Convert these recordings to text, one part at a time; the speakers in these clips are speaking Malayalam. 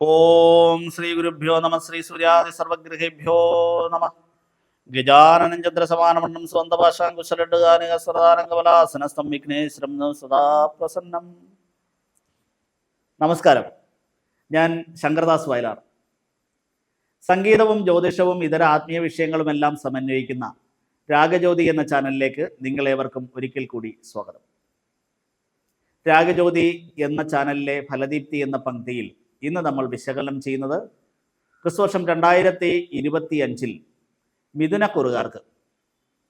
ഓം ശ്രീ ഗുരുഭ്യോ നമ ശ്രീ സൂര്യാദി സർവഗ്രഹേഭ്യോ നമ. ഗജാനനം ചന്ദ്രസമാനമണ്ണം സ്വന്തഭാഷാങ്കുശലഡുഗാനിക സദാനംഗബലാസനസ്ഥം വിഘ്നേശ്വരം സദാ പ്രസന്നം. നമസ്കാരം. ഞാൻ ശങ്കർദാസ് വയലാർ. സംഗീതവും ജ്യോതിഷവും ഇതര ആത്മീയ വിഷയങ്ങളുമെല്ലാം സമന്വയിക്കുന്ന രാഗജ്യോതി എന്ന ചാനലിലേക്ക് നിങ്ങളേവർക്കും ഒരിക്കൽ കൂടി സ്വാഗതം. രാഗജ്യോതി എന്ന ചാനലിലെ ഫലദീപ്തി എന്ന പങ്ക്തിയിൽ ഇന്ന് നമ്മൾ വിശകലനം ചെയ്യുന്നത് ക്രിസ്തുവർഷം രണ്ടായിരത്തി ഇരുപത്തി അഞ്ചിൽ മിഥുനക്കുറുകാർക്ക്.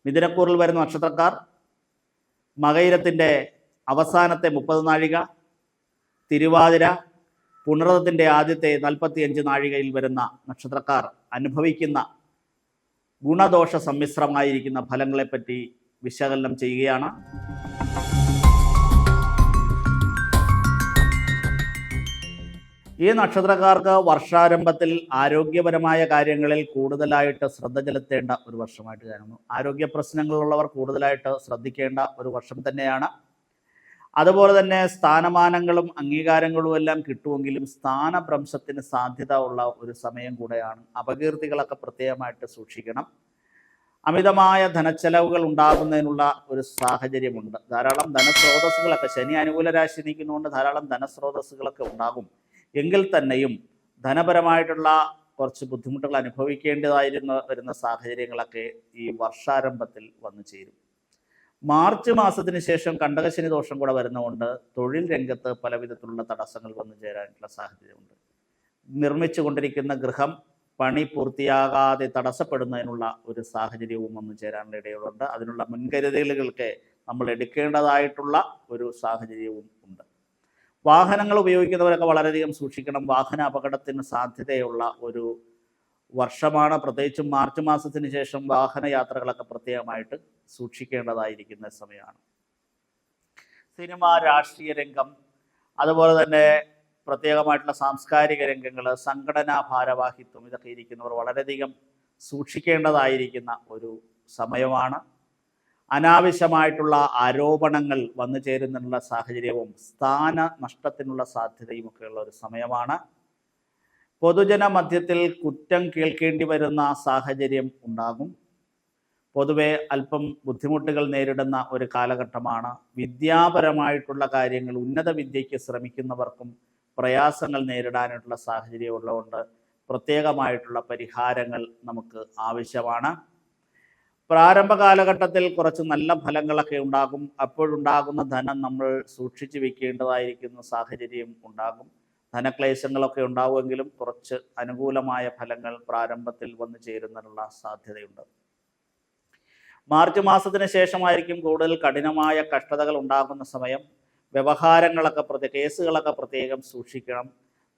മിഥുനക്കൂറിൽ വരുന്ന നക്ഷത്രക്കാർ മകയിരത്തിന്റെ അവസാനത്തെ മുപ്പത് നാഴിക തിരുവാതിര പുണർതത്തിന്റെ ആദ്യത്തെ നാൽപ്പത്തിയഞ്ച് നാഴികയിൽ വരുന്ന നക്ഷത്രക്കാർ അനുഭവിക്കുന്ന ഗുണദോഷ സമ്മിശ്രമായിരിക്കുന്ന ഫലങ്ങളെപ്പറ്റി വിശകലനം ചെയ്യുകയാണ്. ഈ നക്ഷത്രക്കാർക്ക് വർഷാരംഭത്തിൽ ആരോഗ്യപരമായ കാര്യങ്ങളിൽ കൂടുതലായിട്ട് ശ്രദ്ധ ചെലുത്തേണ്ട ഒരു വർഷമായിട്ട് കാണുന്നു. ആരോഗ്യ പ്രശ്നങ്ങളുള്ളവർ കൂടുതലായിട്ട് ശ്രദ്ധിക്കേണ്ട ഒരു വർഷം തന്നെയാണ്. അതുപോലെ തന്നെ സ്ഥാനമാനങ്ങളും അംഗീകാരങ്ങളും എല്ലാം കിട്ടുമെങ്കിലും സ്ഥാനഭ്രംശത്തിന് സാധ്യത ഉള്ള ഒരു സമയം കൂടെയാണ് അപകീർത്തികളൊക്കെ പ്രത്യേകമായിട്ട് സൂക്ഷിക്കണം. അമിതമായ ധനച്ചെലവുകൾ ഉണ്ടാകുന്നതിനുള്ള ഒരു സാഹചര്യമുണ്ട്. ധാരാളം ധനസ്രോതസ്സുകളൊക്കെ ശനി അനുകൂല രാശി നീക്കുന്നതുകൊണ്ട് ധാരാളം ധനസ്രോതസ്സുകളൊക്കെ ഉണ്ടാകും. എങ്കിൽ തന്നെയും ധനപരമായിട്ടുള്ള കുറച്ച് ബുദ്ധിമുട്ടുകൾ അനുഭവിക്കേണ്ടതായിരുന്ന വരുന്ന സാഹചര്യങ്ങളൊക്കെ ഈ വർഷാരംഭത്തിൽ വന്നു ചേരും. മാർച്ച് മാസത്തിന് ശേഷം കണ്ടകശനി ദോഷം കൂടെ വരുന്നതുകൊണ്ട് തൊഴിൽ രംഗത്ത് പല വിധത്തിലുള്ള തടസ്സങ്ങൾ വന്നു ചേരാനുള്ള സാഹചര്യമുണ്ട്. നിർമ്മിച്ചു കൊണ്ടിരിക്കുന്ന ഗൃഹം പണി പൂർത്തിയാകാതെ തടസ്സപ്പെടുന്നതിനുള്ള ഒരു സാഹചര്യവും വന്നു ചേരാനുള്ള ഇടയുണ്ട്. അതിനുള്ള മുൻകരുതലുകൾക്ക് നമ്മൾ എടുക്കേണ്ടതായിട്ടുള്ള ഒരു സാഹചര്യവും ഉണ്ട്. വാഹനങ്ങൾ ഉപയോഗിക്കുന്നവരൊക്കെ വളരെയധികം സൂക്ഷിക്കണം. വാഹന അപകടത്തിന് സാധ്യതയുള്ള ഒരു വർഷമാണ്. പ്രത്യേകിച്ചും മാർച്ച് മാസത്തിന് ശേഷം വാഹന യാത്രകളൊക്കെ പ്രത്യേകമായിട്ട് സൂക്ഷിക്കേണ്ടതായിരിക്കുന്ന സമയമാണ്. സിനിമ രാഷ്ട്രീയ രംഗം അതുപോലെ തന്നെ പ്രത്യേകമായിട്ടുള്ള സാംസ്കാരിക രംഗങ്ങൾ സംഘടനാ ഭാരവാഹിത്വം ഇതൊക്കെ ഇരിക്കുന്നവർ വളരെയധികം സൂക്ഷിക്കേണ്ടതായിരിക്കുന്ന ഒരു സമയമാണ്. അനാവശ്യമായിട്ടുള്ള ആരോപണങ്ങൾ വന്നു ചേരുന്നുള്ള സാഹചര്യവും സ്ഥാന നഷ്ടത്തിനുള്ള സാധ്യതയും ഒക്കെയുള്ള ഒരു സമയമാണ്. പൊതുജന മധ്യത്തിൽ കുറ്റം കേൾക്കേണ്ടി വരുന്ന സാഹചര്യം ഉണ്ടാകും. പൊതുവെ അല്പം ബുദ്ധിമുട്ടുകൾ നേരിടുന്ന ഒരു കാലഘട്ടമാണ്. വിദ്യാപരമായിട്ടുള്ള കാര്യങ്ങൾ ഉന്നത വിദ്യയ്ക്ക് ശ്രമിക്കുന്നവർക്കും പ്രയാസങ്ങൾ നേരിടാനായിട്ടുള്ള സാഹചര്യം ഉള്ളതുകൊണ്ട് പ്രത്യേകമായിട്ടുള്ള പരിഹാരങ്ങൾ നമുക്ക് ആവശ്യമാണ്. പ്രാരംഭ കാലഘട്ടത്തിൽ കുറച്ച് നല്ല ഫലങ്ങളൊക്കെ ഉണ്ടാകും. അപ്പോഴുണ്ടാകുന്ന ധനം നമ്മൾ സൂക്ഷിച്ചു വെക്കേണ്ടതായിരിക്കുന്ന സാഹചര്യം ഉണ്ടാകും. ധനക്ലേശങ്ങളൊക്കെ ഉണ്ടാവുമെങ്കിലും കുറച്ച് അനുകൂലമായ ഫലങ്ങൾ പ്രാരംഭത്തിൽ വന്നു ചേരുന്നതിനുള്ള സാധ്യതയുണ്ട്. മാർച്ച് മാസത്തിന് ശേഷമായിരിക്കും കൂടുതൽ കഠിനമായ കഷ്ടതകൾ ഉണ്ടാകുന്ന സമയം. വ്യവഹാരങ്ങളൊക്കെ പ്രത്യേക കേസുകളൊക്കെ പ്രത്യേകം സൂക്ഷിക്കണം.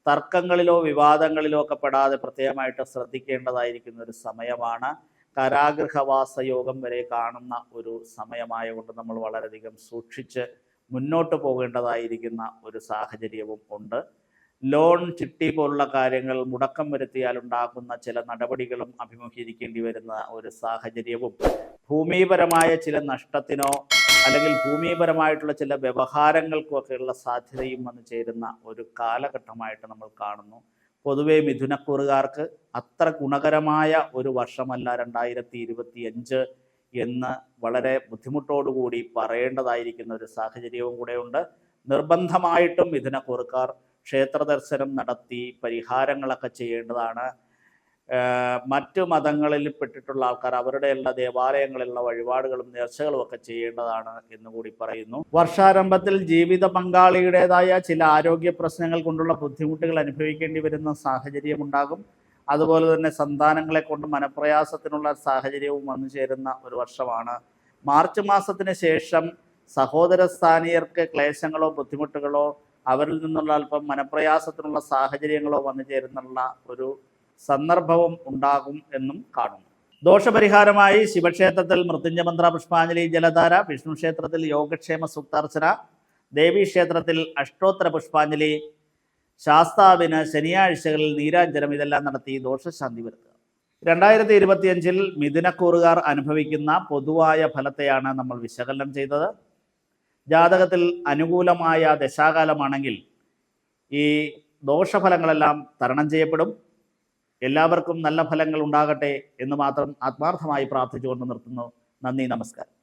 തർക്കങ്ങളിലോ വിവാദങ്ങളിലോ ഒക്കെ പെടാതെ പ്രത്യേകമായിട്ട് ശ്രദ്ധിക്കേണ്ടതായിരിക്കുന്ന ഒരു സമയമാണ്. കാരാഗൃഹവാസ യോഗം വരെ കാണുന്ന ഒരു സമയമായതുകൊണ്ട് നമ്മൾ വളരെയധികം സൂക്ഷിച്ച് മുന്നോട്ട് പോകേണ്ടതായിരിക്കുന്ന ഒരു സാഹചര്യവും ഉണ്ട്. ലോൺ ചിട്ടി പോലുള്ള കാര്യങ്ങൾ മുടക്കം വരുത്തിയാൽ ഉണ്ടാകുന്ന ചില നടപടികളും അഭിമുഖീകരിക്കേണ്ടി വരുന്ന ഒരു സാഹചര്യവും ഭൂമിപരമായ ചില നഷ്ടത്തിനോ അല്ലെങ്കിൽ ഭൂമിപരമായിട്ടുള്ള ചില വ്യവഹാരങ്ങൾക്കൊക്കെയുള്ള സാധ്യതയും വന്നു ചേരുന്ന ഒരു കാലഘട്ടമായിട്ട് നമ്മൾ കാണുന്നു. പൊതുവെ മിഥുനക്കൂറുകാർക്ക് അത്ര ഗുണകരമായ ഒരു വർഷമല്ല രണ്ടായിരത്തി ഇരുപത്തി അഞ്ച് എന്ന് വളരെ ബുദ്ധിമുട്ടോടുകൂടി പറയേണ്ടതായിരിക്കുന്ന ഒരു സാഹചര്യവും കൂടെയുണ്ട്. നിർബന്ധമായിട്ടും മിഥുനക്കൂറുകാർ ക്ഷേത്ര ദർശനം നടത്തി പരിഹാരങ്ങളൊക്കെ ചെയ്യേണ്ടതാണ്. മറ്റു മതങ്ങളിൽ പെട്ടിട്ടുള്ള ആൾക്കാർ അവരുടെ എല്ലാ ദേവാലയങ്ങളിലുള്ള വഴിപാടുകളും നേർച്ചകളും ഒക്കെ ചെയ്യേണ്ടതാണ് എന്ന് കൂടി പറയുന്നു. വർഷാരംഭത്തിൽ ജീവിത പങ്കാളിയുടേതായ ചില ആരോഗ്യ പ്രശ്നങ്ങൾ കൊണ്ടുള്ള ബുദ്ധിമുട്ടുകൾ അനുഭവിക്കേണ്ടി വരുന്ന സാഹചര്യം ഉണ്ടാകും. അതുപോലെ തന്നെ സന്താനങ്ങളെ കൊണ്ട് മനപ്രയാസത്തിനുള്ള സാഹചര്യവും വന്നു ചേരുന്ന ഒരു വർഷമാണ്. മാർച്ച് മാസത്തിന് ശേഷം സഹോദര സ്ഥാനീയർക്ക് ക്ലേശങ്ങളോ ബുദ്ധിമുട്ടുകളോ അവരിൽ നിന്നുള്ള അല്പം മനപ്രയാസത്തിനുള്ള സാഹചര്യങ്ങളോ വന്നു ചേരുന്നുള്ള ഒരു സന്ദർഭവും ഉണ്ടാകും എന്നും കാണുന്നു. ദോഷപരിഹാരമായി ശിവക്ഷേത്രത്തിൽ മൃത്യുഞ്ജമന്ത്ര പുഷ്പാഞ്ജലി ജലധാര വിഷ്ണു ക്ഷേത്രത്തിൽ യോഗക്ഷേമ സൂക്താർച്ചന ദേവീക്ഷേത്രത്തിൽ അഷ്ടോത്തര പുഷ്പാഞ്ജലി ശാസ്താവിന് ശനിയാഴ്ചകളിൽ നീരാഞ്ജനം ഇതെല്ലാം നടത്തി ദോഷശാന്തി വരുത്തുക. രണ്ടായിരത്തി ഇരുപത്തിയഞ്ചിൽ മിഥുനക്കൂറുകാർ അനുഭവിക്കുന്ന പൊതുവായ ഫലത്തെയാണ് നമ്മൾ വിശകലനം ചെയ്തത്. ജാതകത്തിൽ അനുകൂലമായ ദശാകാലമാണെങ്കിൽ ഈ ദോഷഫലങ്ങളെല്ലാം തരണം ചെയ്യപ്പെടും. എല്ലാവർക്കും നല്ല ഫലങ്ങൾ ഉണ്ടാകട്ടെ എന്ന് മാത്രം ആത്മാർത്ഥമായി പ്രാർത്ഥിച്ചുകൊണ്ട് നിർത്തുന്നു. നന്ദി നമസ്കാരം.